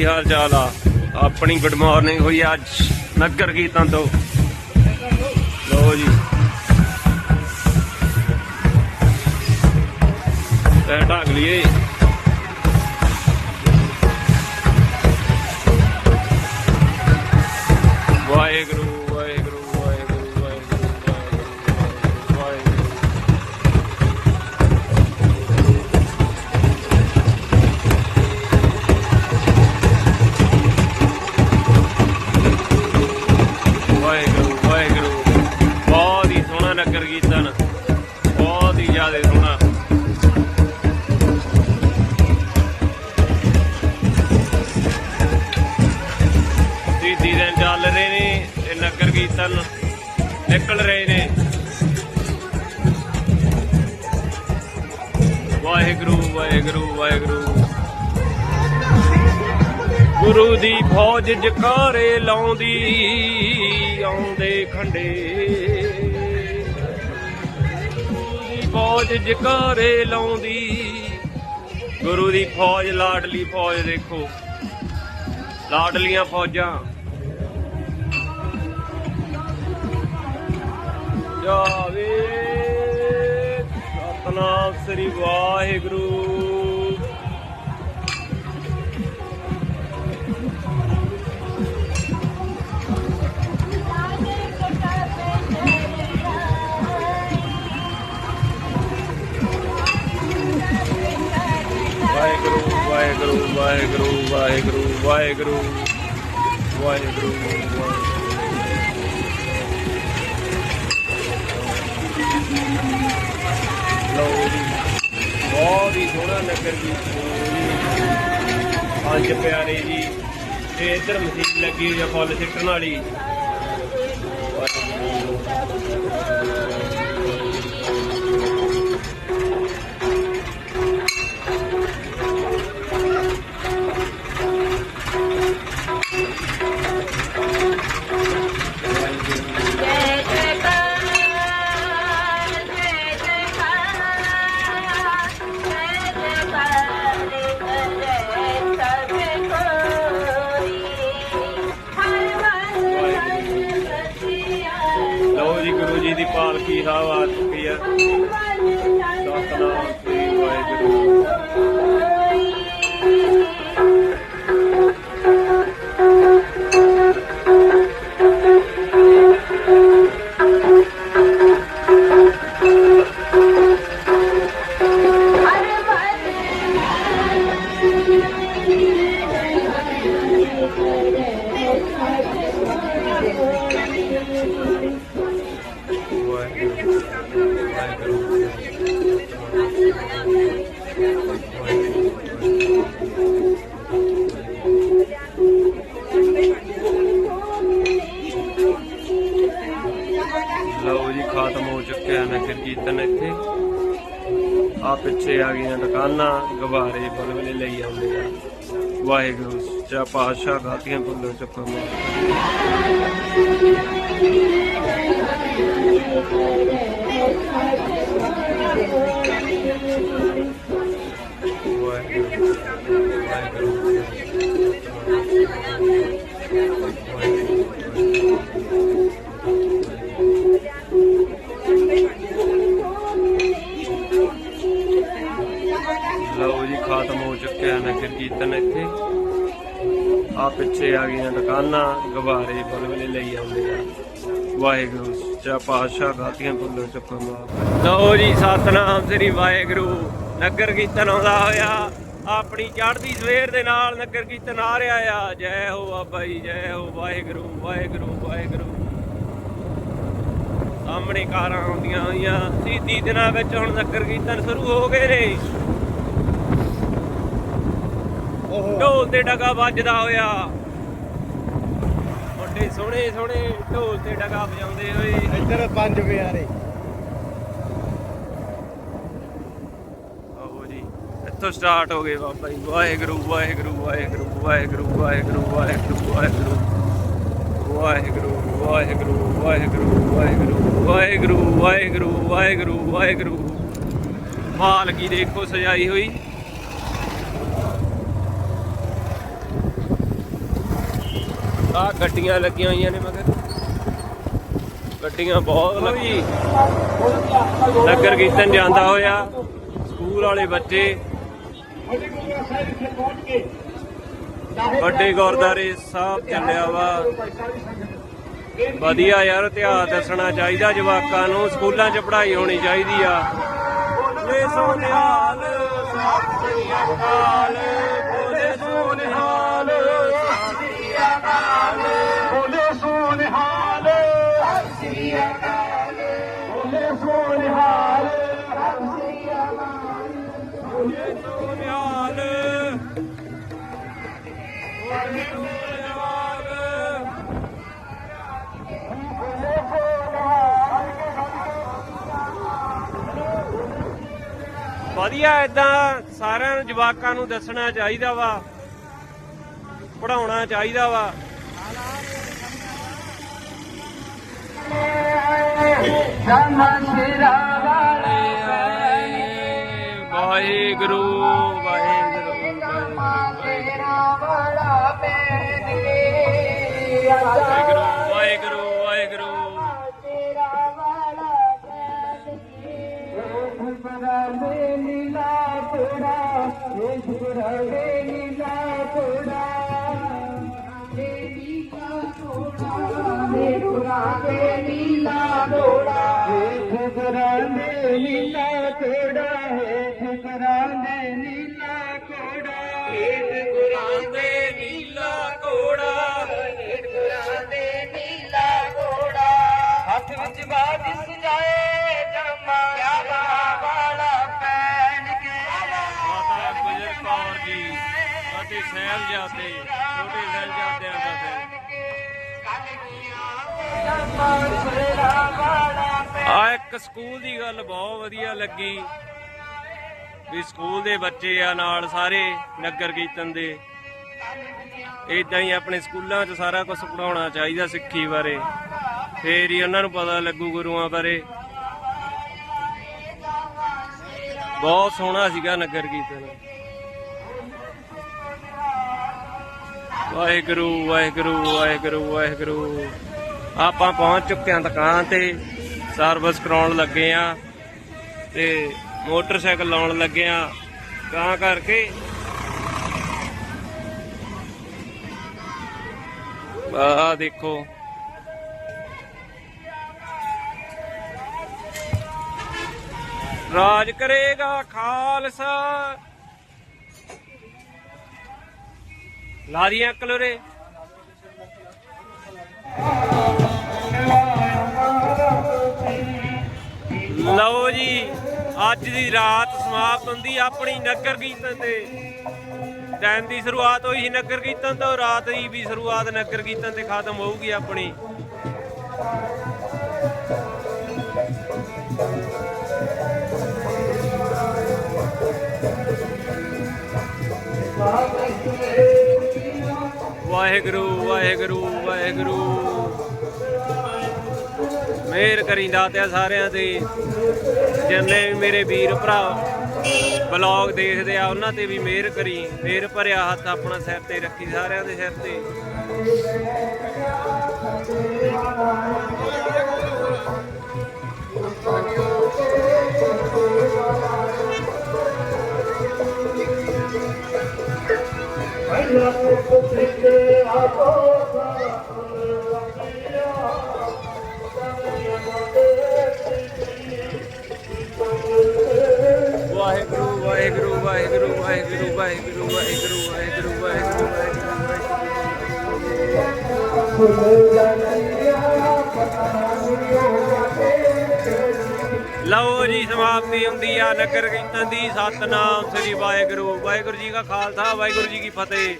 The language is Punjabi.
ਕੀ ਹਾਲ ਚਾਲ ਆ? ਆਪਣੀ ਗੁੱਡ ਮਾਰਨਿੰਗ ਹੋਈ ਅੱਜ। ਨਗਰ ਕੀਰਤਨ ਤੋਂ। ਲੋ ਜੀ। ਤੇ ਢਾਕ ਲਈਏ। ਨਗਰ ਨਿਕਲ ਰਹੇ ਨੇ। ਵਾਹਿਗੁਰੂ ਵਾਹਿਗੁਰੂ ਵਾਹਿਗੁਰੂ। ਗੁਰੂ ਦੀ ਫੌਜ ਜਕਾਰੇ ਲਾਉਂਦੀ, ਆਉਂਦੇ ਖੰਡੇ। ਗੁਰੂ ਦੀ ਫੌਜ ਜਕਾਰੇ ਲਾਉਂਦੀ, ਗੁਰੂ ਦੀ ਫੌਜ, ਲਾਡਲੀ ਫੌਜ ਦੇਖੋ। ਲਾਡਲੀਆਂ ਫੌਜਾਂ ਜਾਵੇ। ਸਤਨਾਮ ਸ੍ਰੀ ਵਾਹਿਗੁਰੂ। ਵਾਹਿਗੁਰੂ ਵਾਹਿਗੁਰੂ ਵਾਹਿਗੁਰੂ ਵਾਹਿਗੁਰੂ ਵਾਹਿਗੁਰੂ। ਵਾਹਿਗੁਰੂ। ਲਓ ਜੀ ਬਹੁਤ ਹੀ ਸੋਹਣਾ ਨਗਰ ਜੀ। ਪੰਜ ਪਿਆਰੇ ਜੀ ਤੇ ਇੱਧਰ ਮਸ਼ੀਨ ਲੱਗੀ ਹੋਈ ਆ ਫੁੱਲ ਸਿੱਟਣ ਵਾਲੀ। see how ਲਓ ਜੀ, ਖਾਤਮ ਹੋ ਚੁੱਕਿਆ ਨਗਰ ਕੀਰਤਨ ਇੱਥੇ। ਆ ਪਿੱਛੇ ਆ ਗਈਆਂ ਦੁਕਾਨਾਂ ਗਵਾਰੇ ਬਲਵਲੇ ਲਈ ਆਉਂਦੇ ਆ। ਵਾਹਿਗੁਰੂ, ਸੱਚਾ ਪਾਤਸ਼ਾਹ, ਗਾਤੀਆਂ ਬੁੱਲੋਂ ਚੱਕਰ ਕੀਰਤਨ ਇੱਥੇ ਆ ਪਿੱਛੇ ਆ ਗਈਆਂ ਦੁਕਾਨਾਂ ਗਵਾਰੇ ਬਲਬਲੇ ਲਈ ਆਉਂਦੇ ਆ ਵਾਹਿਗੁਰੂ, ਸੱਚਾ ਪਾਤਸ਼ਾਹ ਗਾਤੀਆਂ ਬੁੱਲੋਂ ਚੱਕਰ ਮਾਰ। ਲਓ ਜੀ, ਸਤਨਾਮ ਸ੍ਰੀ ਵਾਹਿਗੁਰੂ, ਨਗਰ ਕੀਰਤਨ ਆਉਂਦਾ ਹੋਇਆ। ਆਪਣੀ ਚੜ੍ਹਦੀ ਸਵੇਰ ਦੇ ਨਾਲ ਨਗਰ ਕੀਰਤਨ ਆ ਰਿਹਾ ਆ। ਜੈ ਹੋ ਬਾਬਾ ਜੀ, ਜੈ ਹੋ ਵਾਹਿਗੁਰੂ ਵਾਹਿਗੁਰੂ ਵਾਹਿਗੁਰੂ। ਸਾਹਮਣੇ ਕਾਰਾਂ ਆਉਂਦੀਆਂ ਹੋਈਆਂ। ਸੀਤੀ ਦਿਨਾਂ ਵਿੱਚ ਹੁਣ ਨਗਰ ਕੀਰਤਨ ਸ਼ੁਰੂ ਹੋ ਗਏ ਨੇ। ਢੋਲ ਤੇ ਡਗਾ ਵੱਜਦਾ ਹੋਇਆ। ਮੁੰਡੇ ਸੋਹਣੇ ਸੋਹਣੇ ਢੋਲ ਤੇ ਡਗਾ ਵਜਾਉਂਦੇ ਹੋਏ ਇੱਧਰ ਪੰਜ ਪਿਆਰੇ ਆਹੋ ਜੀ ਇੱਥੋਂ ਸਟਾਰਟ ਹੋ ਗਏ ਬਾਬਾ ਜੀ ਵਾਹਿਗੁਰੂ ਵਾਹਿਗੁਰੂ ਵਾਹਿਗੁਰੂ ਵਾਹਿਗੁਰੂ ਵਾਹਿਗੁਰੂ ਵਾਹਿਗੁਰੂ ਵਾਹਿਗੁਰੂ ਵਾਹਿਗੁਰੂ ਵਾਹਿਗੁਰੂ ਵਾਹਿਗੁਰੂ ਵਾਹਿਗੁਰੂ ਵਾਹਿਗੁਰੂ ਵਾਹਿਗੁਰੂ ਵਾਹਿਗੁਰੂ ਵਾਹਿਗੁਰੂ ਮਾਲਕੀ ਦੇਖੋ ਸਜਾਈ ਹੋਈ ਆ ਗੱਡੀਆਂ ਲੱਗੀਆਂ ਹੋਈਆਂ ਨੇ ਮਗਰ ਗੱਡੀਆਂ ਬਹੁਤ ਲੱਗੀ ਨਗਰ ਕੀਰਤਨ ਜਾਂਦਾ ਹੋਇਆ, ਸਕੂਲ ਵਾਲੇ ਬੱਚੇ। ਵੱਡੇ ਗੁਰਦਾਰੇ ਸਾਹਿਬ ਚੱਲਿਆ ਵਾ। ਵਧੀਆ ਯਾਰ ਇਤਿਹਾਸ ਦੱਸਣਾ ਚਾਹੀਦਾ ਜਵਾਕਾਂ ਨੂੰ, ਸਕੂਲਾਂ 'ਚ ਪੜ੍ਹਾਈ ਹੋਣੀ ਚਾਹੀਦੀ ਆ। ਬੋਲੇ ਸੋਨਿਹਾਲ ਸਤਿ ਸ੍ਰੀ ਅਕਾਲ। ਸ੍ਰੀ ਅਕਾਲ ਬੋਲੇ ਸੋਨਿਹਾਲ ਸਤਿ ਸ੍ਰੀ ਅਕਾਲ ਬੋਲੇ ਸੋਨਿਹਾਲ ਬੋਲੇ ਸੋਨਿਹਾਲ ਵਧੀਆ ਇਦਾਂ ਸਾਰਿਆਂ ਨੂੰ, ਜਵਾਕਾਂ ਨੂੰ ਦੱਸਣਾ ਚਾਹੀਦਾ ਵਾ ਪੜਾਉਣਾ ਚਾਹੀਦਾ ਵਾ। ਸ਼ਮਸ਼ਿਰਾ ਵਾਲੇ ਵਾਹਿਗੁਰੂ ਵਾਹਿਗੁਰੂ। ਵਾਹਿਗੁਰੂ ਵਾਹਿਗੁਰੂ। ਵਾਹਿਗੁਰੂ। ਵੇ ਨੀਲਾ ਕੋੜਾ ਏ ਸੁਰਾ ਵੇ ਨੀਲਾ ਕੋੜਾ ਏ ਨੀਲਾ ਕੋੜਾ ਵੇ ਸੁਰਾ ਵੇ घुर में ਸਕੂਲ ਦੀ ਗੱਲ ਬਹੁਤ ਵਧੀਆ ਲੱਗੀ। ਵੀ ਸਕੂਲ ਦੇ ਬੱਚੇ ਆ ਨਾਲ ਸਾਰੇ ਨਗਰ ਕੀਰਤਨ ਦੇ। ਇਦਾਂ ਹੀ ਆਪਣੇ ਸਕੂਲਾਂ 'ਚ ਸਾਰਾ ਕੁਝ ਪੜਾਉਣਾ ਚਾਹੀਦਾ ਸਿੱਖੀ ਬਾਰੇ। ਫੇਰ ਹੀ ਉਹਨਾਂ ਨੂੰ ਪਤਾ ਲੱਗੂ ਗੁਰੂਆਂ ਬਾਰੇ। ਬਹੁਤ ਸੋਹਣਾ ਸੀਗਾ ਨਗਰ ਕੀਰਤਨ। ਵਾਹਿਗੁਰੂ ਵਾਹਿਗੁਰੂ ਵਾਹਿਗੁਰੂ ਵਾਹਿਗੁਰੂ। ਆਪਾਂ ਪਹੁੰਚ ਚੁੱਕੇ ਹਾਂ ਦੁਕਾਨ ਤੇ। ਸਰਵਿਸ ਕਰਾਉਣ ਲੱਗੇ ਆ ਤੇ ਮੋਟਰਸਾਈਕਲ ਲਾਉਣ ਲੱਗੇ ਆ। ਤਾਂ ਕਰਕੇ ਆਹ ਦੇਖੋ। ਰਾਜ ਕਰੇਗਾ ਖਾਲਸਾ। ਲਾ ਦੀਆਂ ਕਲੋਰੇ। ਅੱਜ ਦੀ ਰਾਤ ਸਮਾਪਤ ਹੁੰਦੀ ਆਪਣੀ ਨਗਰ ਕੀਰਤਨ ਤੇ। ਦਿਨ ਦੀ ਸ਼ੁਰੂਆਤ ਹੋਈ ਸੀ ਨਗਰ ਕੀਰਤਨ ਤੋਂ, ਰਾਤ ਦੀ ਵੀ ਸ਼ੁਰੂਆਤ ਨਗਰ ਕੀਰਤਨ ਤੇ ਖਤਮ ਹੋਊਗੀ ਆਪਣੀ। ਵਾਹਿਗੁਰੂ ਵਾਹਿਗੁਰੂ ਵਾਹਿਗੁਰੂ। ਮਿਹਰ ਕਰੀ ਦਾਤਿਆ ਸਾਰਿਆਂ ਤੇ ਜਿੰਨੇ ਵੀ ਮੇਰੇ ਵੀਰ ਭਰਾ ਬਲੌਗ ਦੇਖਦੇ ਆ, ਉਹਨਾਂ ਤੇ ਵੀ ਮਿਹਰ ਕਰੀ। ਮਿਹਰ ਭਰਿਆ ਹੱਥ ਆਪਣਾ ਸਿਰ ਤੇ ਰੱਖੀ, ਸਾਰਿਆਂ ਦੇ ਸਿਰ ਤੇ। ਵਾਹਿਗੁਰੂ ਵਾਹਿਗੁਰੂ ਵਾਹਿਗੁਰੂ ਵਾਹਿਗੁਰੂ ਵਾਹਿਗੁਰੂ ਵਾਹਿਗੁਰੂ। ਲਓ ਜੀ, ਸਮਾਪਤੀ ਹੁੰਦੀ ਆ, ਨਗਰ ਕੀਰਤਨ ਦੀ ਸਤਨਾਮ ਸ੍ਰੀ ਵਾਹਿਗੁਰੂ। ਵਾਹਿਗੁਰੂ ਜੀ ਕਾ ਖਾਲਸਾ, ਵਾਹਿਗੁਰੂ ਜੀ ਕੀ ਫਤਿਹ।